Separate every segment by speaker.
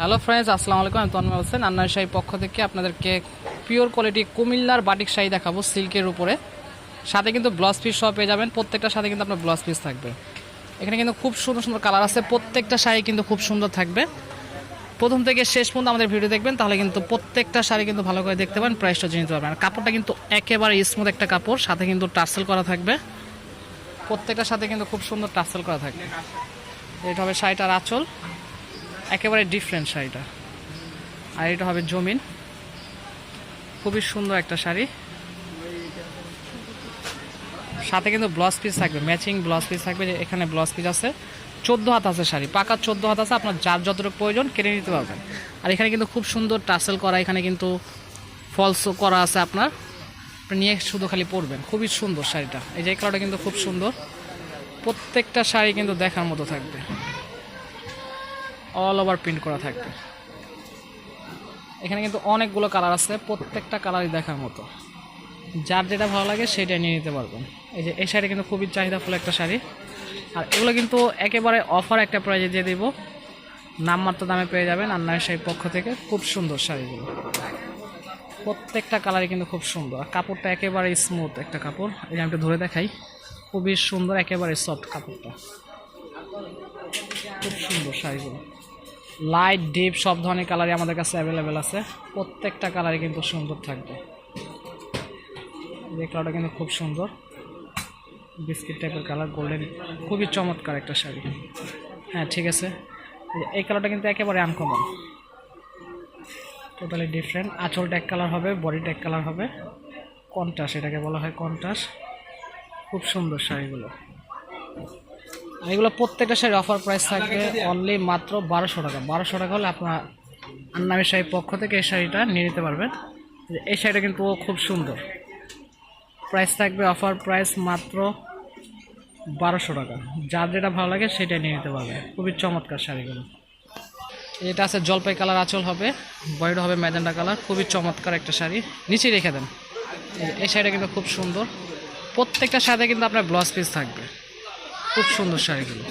Speaker 1: Hello friends আসসালামু আলাইকুম, আমি তন্ময় হোসেন। আন্নার শাহী পক্ষ থেকে আপনাদেরকে পিওর কোয়ালিটি কুমিল্লার বাটিক শাড়ি দেখাবো সিল্কের উপরে। সাথে কিন্তু ব্লাউজ পিস সব পেয়ে যাবেন। প্রত্যেকটা সাথে কিন্তু আপনার ব্লাউজ পিস থাকবে। এখানে কিন্তু খুব সুন্দর সুন্দর কালার আছে। প্রত্যেকটা শাড়ি কিন্তু খুব সুন্দর থাকবে। প্রথম থেকে শেষ পর্যন্ত আমাদের ভিডিও দেখবেন, তাহলে কিন্তু প্রত্যেকটা শাড়ি কিন্তু ভালো করে দেখতে পাবেন প্রাইসটা জেনে পারবেন। আর কাপড়টা কিন্তু একেবারে স্মুথ একটা কাপড়, সাথে কিন্তু টার্সেল করা থাকবে। প্রত্যেকটার সাথে কিন্তু খুব সুন্দর টার্সেল করা থাকবে। এটা হবে শাড়িটার আঁচল। একেবারে ডিফারেন্ট শাড়িটা। আর এটা হবে জমিন। খুবই সুন্দর একটা শাড়ি। সাথে কিন্তু ব্লাউজ পিস থাকবে ম্যাচিং ব্লাউজ পিস থাকবে, যে এখানে ব্লাউজ পিস আছে। চোদ্দ হাত আছে শাড়ি, পাকা চোদ্দ হাত আছে, আপনার যার যতটুকু প্রয়োজন কেটে নিতে পারবেন। আর এখানে কিন্তু খুব সুন্দর টাসেল করা, এখানে কিন্তু ফলস করা আছে আপনার। আপনি নিয়ে শুধু খালি পরবেন, খুবই সুন্দর শাড়িটা। এই যে কালারটা কিন্তু খুব সুন্দর। প্রত্যেকটা শাড়ি কিন্তু দেখার মতো থাকবে। অল ওভার প্রিন্ট করা থাকবে। এখানে কিন্তু অনেকগুলো কালার আছে, প্রত্যেকটা কালারই দেখার মতো। যার যেটা ভালো লাগে সেটা নিয়ে নিতে পারবেন। এই যে, এই শাড়ি কিন্তু খুবই চাহিদাফুল একটা শাড়ি। আর এগুলো কিন্তু একেবারে অফার একটা প্রাইজে দিয়ে দেবো। নামমাত্র দামে পেয়ে যাবেন আর নয় শাড়ির পক্ষ থেকে। খুব সুন্দর শাড়িগুলো। প্রত্যেকটা কালারই কিন্তু খুব সুন্দর। আর কাপড়টা একেবারে স্মুথ একটা কাপড়। এই যে আমি ধরে দেখাই। খুবই সুন্দর, একেবারে সফট কাপড়টা। খুব সুন্দর শাড়িগুলো। লাইট ডিপ সব ধরনের কালারই আমাদের কাছে অ্যাভেলেবেল আছে। প্রত্যেকটা কালারই কিন্তু সুন্দর থাকবে। এই কালারটা কিন্তু খুব সুন্দর। বিস্কিট টাইপের কালার গোল্ডেন খুবই চমৎকার একটা শাড়ি। হ্যাঁ ঠিক আছে। এই কালারটা কিন্তু একেবারে আনকমন টোটালি ডিফারেন্ট আঁচলটা এক কালার হবে বডিটা এক কালার হবে। কন্টাস এটাকে বলা হয় কন্টাস খুব সুন্দর শাড়িগুলো। এগুলো প্রত্যেকটা শাড়ি অফার প্রাইস থাকবে অনলি মাত্র বারোশো টাকা। বারোশো টাকা হলে আপনার আন্নামি শাড়ির পক্ষ থেকে এই শাড়িটা নিয়ে নিতে পারবেন। এই শাড়িটা কিন্তু খুব সুন্দর। প্রাইস থাকবে অফার প্রাইস মাত্র বারোশো টাকা। যার যেটা ভালো লাগে সেটা নিয়ে নিতে পারবে খুবই চমৎকার শাড়িগুলো। এটা আছে জলপাই কালার আঁচল হবে, বয়ড হবে ম্যাজেন্ডা কালার, খুবই চমৎকার একটা শাড়ি। নিচেই রেখে দেন। এই- এই শাড়িটা কিন্তু খুব সুন্দর। প্রত্যেকটা সাথে কিন্তু আপনার ব্লাউজ পিস থাকবে। খুব সুন্দর শাড়িগুলো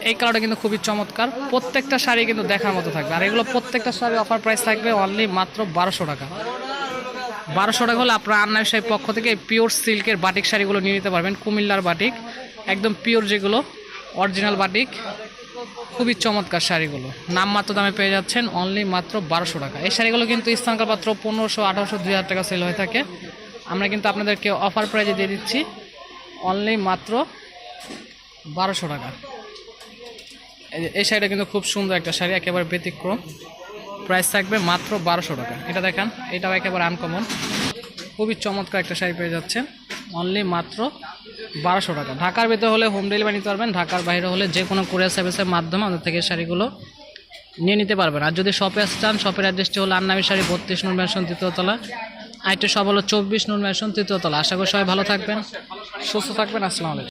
Speaker 1: এই- কালারটা কিন্তু খুবই চমৎকার। প্রত্যেকটা শাড়ি কিন্তু দেখার মতো থাকবে। আর এগুলো প্রত্যেকটা শাড়ি অফার প্রাইস থাকবে অনলি মাত্র বারোশো টাকা। বারোশো টাকা হলে আপনার আন্নাই শাড়ির পক্ষ থেকে পিওর সিল্কের বাটিক শাড়িগুলো নিয়ে নিতে পারবেন। কুমিল্লার বাটিক একদম পিওর যেগুলো অরিজিনাল বাটিক খুবই চমৎকার শাড়িগুলো। নামমাত্র দামে পেয়ে যাচ্ছেন অনলি মাত্র বারোশো টাকা। এই শাড়িগুলো কিন্তু স্থানকাল পাত্র পনেরোশো, আঠারোশো, দুই হাজার টাকা সেল হয়ে থাকে। আমরা কিন্তু আপনাদেরকে অফার প্রাইজে দিয়ে দিচ্ছি। অনলি মাত্র বারোশো টাকা। এই শাড়িটা কিন্তু খুব সুন্দর একটা শাড়ি, একেবারে ব্যতিক্রম। প্রাইস থাকবে মাত্র বারোশো টাকা। এটা দেখান, এটাও একেবারে আনকমন খুবই চমৎকার একটা শাড়ি পেয়ে যাচ্ছেন। অনলি মাত্র বারোশো টাকা। ঢাকার ভেতরে হলে হোম ডেলিভারি নিতে পারবেন, ঢাকার বাইরে হলে যে কোনো কোরিয়ার সার্ভিসের মাধ্যমে আমাদের থেকে শাড়িগুলো নিয়ে নিতে পারবেন। আর যদি শপে আসতে চান শপের অ্যাড্রেসটি হলো আন্নামি শাড়ি বত্রিশ নুন ম্যানশন তৃতীয়তলা আরেকটি সব হলো চব্বিশ নুন ম্যানশন তৃতীয়তলা আশা করি সবাই ভালো থাকবেন, সুস্থ থাকবেন। আসসালামু আলাইকুম।